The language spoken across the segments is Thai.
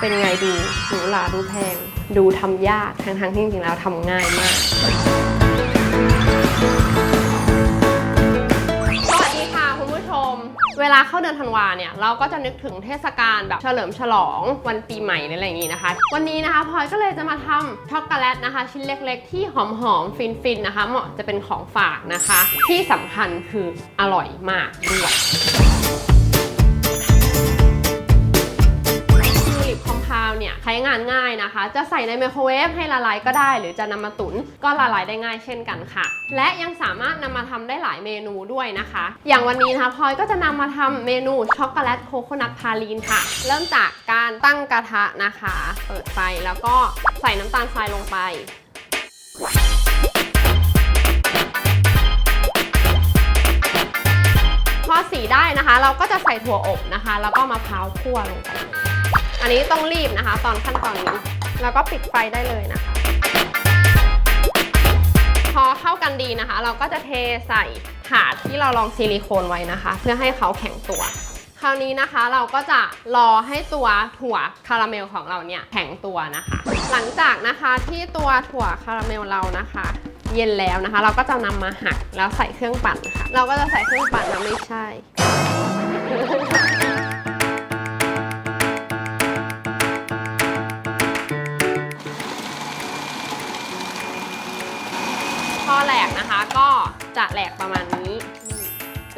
เป็นไงดูหรูหราดูแพง ดูทำยากทั้งๆที่จริงๆแล้วทำง่ายมาก สวัสดีค่ะคุณผู้ชม เวลาเข้าเดือนธันวาเนี่ย เราก็จะนึกถึงเทศกาลแบบเฉลิมฉลองวันปีใหม่หรืออะไรอย่างงี้นะคะ วันนี้นะคะพลอยก็เลยจะมาทำช็อกโกแลตนะคะ ชิ้นเล็กๆ ที่หอมๆฟินๆนะคะ เหมาะจะเป็นของฝากนะคะ ที่สำคัญคืออร่อยมากด้วย ช้งานง่ายนะคะ จะใส่ในไมโครเวฟให้ละลายก็ได้ หรือจะนำมาตุนก็ละลายได้ง่ายเช่นกันค่ะ และยังสามารถนำมาทำได้หลายเมนูด้วยนะคะ อย่างวันนี้นะคะพลอยก็จะนำมาทำเมนูช็อกโกแลตโคโคนัทพาลีนค่ะ เริ่มจากการตั้งกระทะนะคะ เปิดไฟแล้วก็ใส่น้ำตาลทรายลงไปพอสีได้นะคะ เราก็จะใส่ถั่วอบนะคะ แล้วก็มะพร้าวคั่วลงไป อันนี้ต้องรีบนะคะ ตอนขั้นตอนนี้ แล้วก็ปิดไฟได้เลยนะคะ พอเข้ากันดีนะคะ เราก็จะเทใส่ถาดที่เราลองซิลิโคนไว้นะคะ เพื่อให้เขาแข็งตัว คราวนี้นะคะเราก็จะรอให้ตัวถั่วคาราเมลของเราเนี่ยแข็งตัวนะคะ หลังจากนะคะที่ตัวถั่วคาราเมลเรานะคะเย็นแล้วนะคะ เราก็จะนำมาหักแล้วใส่เครื่องปั่นค่ะ เราก็จะใส่เครื่องปั่นนะไม่ใช่ พอแหลกนะคะก็จะแหลกประมาณนี้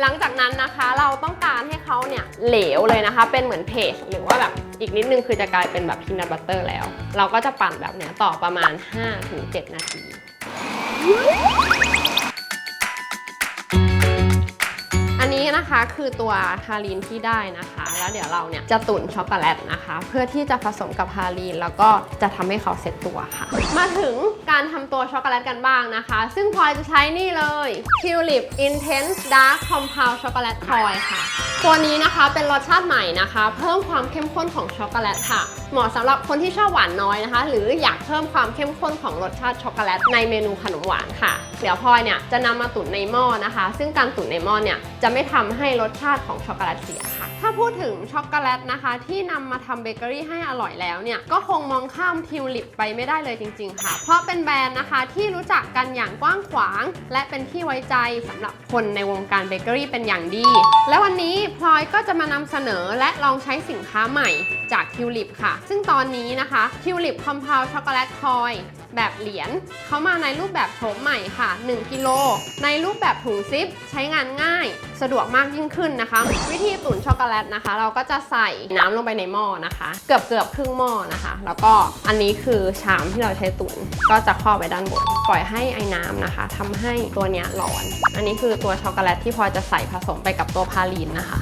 หลังจากนั้นนะคะเราต้องการให้เขาเนี่ยเหลวเลยนะคะ เป็นเหมือนเพจหรือว่าแบบอีกนิดนึงคือจะกลายเป็นแบบพีนัทบัตเตอร์แล้ว เราก็จะปั่นแบบเนี้ยต่อประมาณ 5-7 นาที นี้นะคะคือตัวฮาลีนที่ได้นะคะ แล้วเดี๋ยวเราเนี่ยจะตุ๋นช็อกโกแลตนะคะ เพื่อที่จะผสมกับฮาลีนแล้วก็จะทำให้เขาเซ็ตตัวค่ะ มาถึงการทำตัวช็อกโกแลตกันบ้างนะคะ ซึ่งพลอยจะใช้นี่เลย Tulip Intense Dark Compound Chocolate Toy ค่ะ ตัวนี้นะคะเป็นรสชาติใหม่นะคะ เพิ่มความเข้มข้นของช็อกโกแลตค่ะ เหมาะสำหรับคนที่ชอบหวานน้อยนะคะ หรืออยากเพิ่มความเข้มข้นของรสชาติช็อกโกแลตในเมนูขนมหวานค่ะ เดี๋ยวพลอยเนี่ยจะนำมาตุ๋นในหม้อนะคะ ซึ่งการตุ๋นในหม้อเนี่ยจะไม่ททำให้รสชาติของช็อกโกแลตเสียค่ะ ถ้าพูดถึงช็อกโกแลตนะคะ ที่นำมาทำเบเกอรี่ให้อร่อยแล้วเนี่ย ก็คงมองข้ามทิวลิปไปไม่ได้เลยจริง ๆ ค่ะ เพราะเป็นแบรนด์นะคะที่รู้จักกันอย่างกว้างขวาง และเป็นที่ไว้ใจสำหรับคนในวงการเบเกอรี่เป็นอย่างดี และวันนี้พลอยก็จะมานำเสนอและลองใช้สินค้าใหม่จากทิวลิปค่ะ ซึ่งตอนนี้นะคะทิวลิปคอมเพลช็อกโกแลตคอย แบบเหรียญเขามาในรูปแบบโฉมใหม่ค่ะ 1 กิโล ในรูปแบบถุงซิป ใช้งานง่าย สะดวกมากยิ่งขึ้นนะคะ วิธีตุ๋นช็อกโกแลตนะคะ เราก็จะใส่น้ำลงไปในหม้อนะคะ เกือบเกือบครึ่งหม้อนะคะ แล้วก็อันนี้คือชามที่เราใช้ตุ๋นก็จะครอบไว้ด้านบนปล่อยให้ไอ้น้ำนะคะทำให้ตัวเนี้ยร้อน อันนี้คือตัวช็อกโกแลตที่พอจะใส่ผสมไปกับตัวพาลีนนะคะ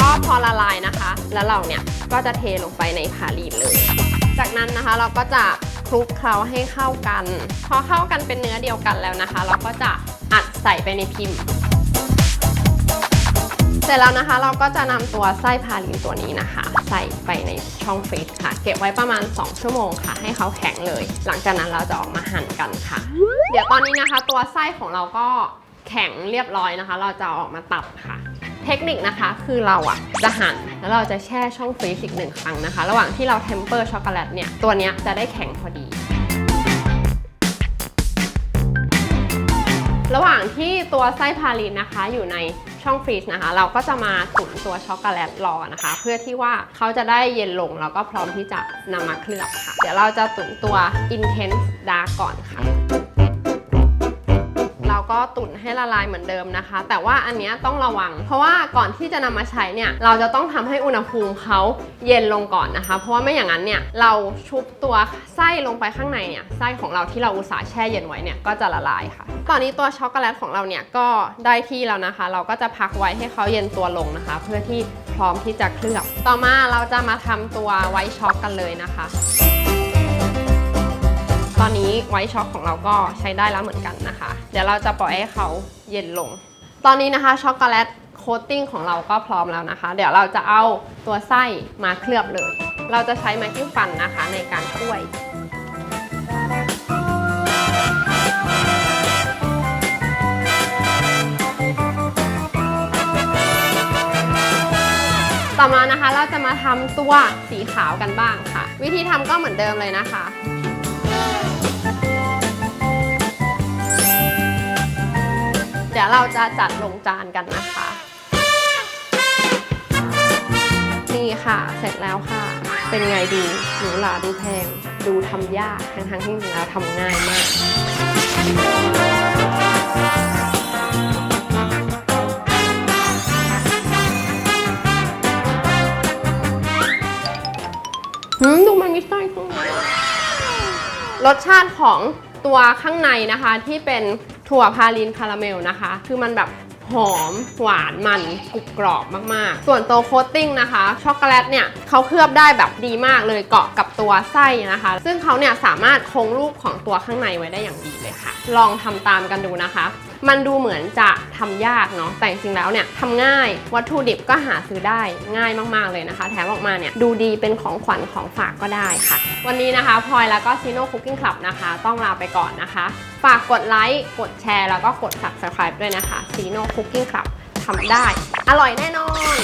ก็พอละลายนะคะ แล้วเราเนี่ยก็จะเทลงไปในพาลีนเลย จากนั้นนะคะเราก็จะคลุกเคล้าให้เข้ากัน พอเข้ากันเป็นเนื้อเดียวกันแล้วนะคะ เราก็จะอัดใส่ไปในพิมพ์ เสร็จแล้วนะคะเราก็จะนำตัวไส้พาลินตัวนี้นะคะ ใส่ไปในช่องฟรีซค่ะ เก็บไว้ประมาณ 2 ชั่วโมงค่ะ ให้เขาแข็งเลย หลังจากนั้นเราจะออกมาหั่นกันค่ะ เดี๋ยวตอนนี้นะคะ ตัวไส้ของเราก็แข็งเรียบร้อยนะคะ เราจะอออกมาตัดค่ะ เทคนิคนะคะคือเราอะจะหั่นแล้วเราจะแช่ช่องฟรีซอีกหนึ่งครั้งนะคะ ระหว่างที่เราเทมเปอร์ช็อกโกแลตเนี่ย ตัวเนี้ยจะได้แข็งพอดี ระหว่างที่ตัวไส้พาลินนะคะ อยู่ในช่องฟรีซนะคะ เราก็จะมาตุ๋นตัวช็อกโกแลตรอนะคะ เพื่อที่ว่าเขาจะได้เย็นลงแล้วก็พร้อมที่จะนำมาเคลือบค่ะ เดี๋ยวเราจะตุ๋นตัว Intense Dark ก่อนค่ะ ก็ตุ๋นให้ละลายเหมือนเดิมนะคะ แต่ว่าอันนี้ต้องระวัง เพราะว่าก่อนที่จะนำมาใช้เนี่ยเราจะต้องทำให้อุณหภูมิเขาเย็นลงก่อนนะคะ เพราะว่าไม่อย่างนั้นเนี่ยเราชุบตัวไส้ลงไปข้างในเนี่ยไส้ของเราที่เราอุตส่าห์แช่เย็นไว้เนี่ยก็จะละลายค่ะ ตอนนี้ตัวช็อกโกแลตของเราเนี่ยก็ได้ที่แล้วนะคะ เราก็จะพักไว้ให้เขาเย็นตัวลงนะคะ เพื่อที่พร้อมที่จะเคลือบ ต่อมาเราจะมาทำตัวไวท์ช็อกกันเลยนะคะ อนนี้ไวท์ช็อกของเราก็ใช้ได้แล้วเหมือนกันนะคะ เดี๋ยวเราจะปล่อยให้เขาเย็นลง ตอนนี้นะคะช็อกโกแลตโคตติ้งของเราก็พร้อมแล้วนะคะ เดี๋ยวเราจะเอาตัวไส้มาเคลือบเลย เราจะใช้ไม้จิ้มฟันนะคะในการช่วยต่อมานะคะเราจะมาทำตัวสีขาวกันบ้างค่ะ วิธีทำก็เหมือนเดิมเลยนะคะ ดี๋ยวเราจะจัดลงจานกันนะคะ นี่ค่ะ เสร็จแล้วค่ะ เป็นไงดูหรูหราดูแพง ดูทำยากทั้งๆที่จริงๆแล้วทำง่ายมากหืมดูมันมีไส้ข้างในรสชาติของตัวข้างในนะคะที่เป็น ถั่วพาลินคาราเมลนะคะ คือมันแบบหอมหวานมันกรุบกรอบมากๆ ส่วนตัวโคตติ้งนะคะ ช็อกโกแลตเนี่ยเขาเคลือบได้แบบดีมากเลยเกาะกับตัวไส้นะคะ ซึ่งเขาเนี่ยสามารถคงรูปของตัวข้างในไว้ได้อย่างดีเลยค่ะ ลองทำตามกันดูนะคะ มันดูเหมือนจะทำยากเนาะแต่จริงๆแล้วเนี่ยทำง่ายวัตถุดิบก็หาซื้อได้ง่ายมากๆเลยนะคะ แถมออกมาเนี่ยดูดีเป็นของขวัญของฝากก็ได้ค่ะ วันนี้นะคะพลอยแล้วก็ซีโน่คุกกิ้งคลับนะคะ ต้องลาไปก่อนนะคะ ฝากกดไลค์กดแชร์ แล้วก็กด subscribe ด้วยนะคะซีโน่คุกกิ้งคลับทำได้ อร่อยแน่นอน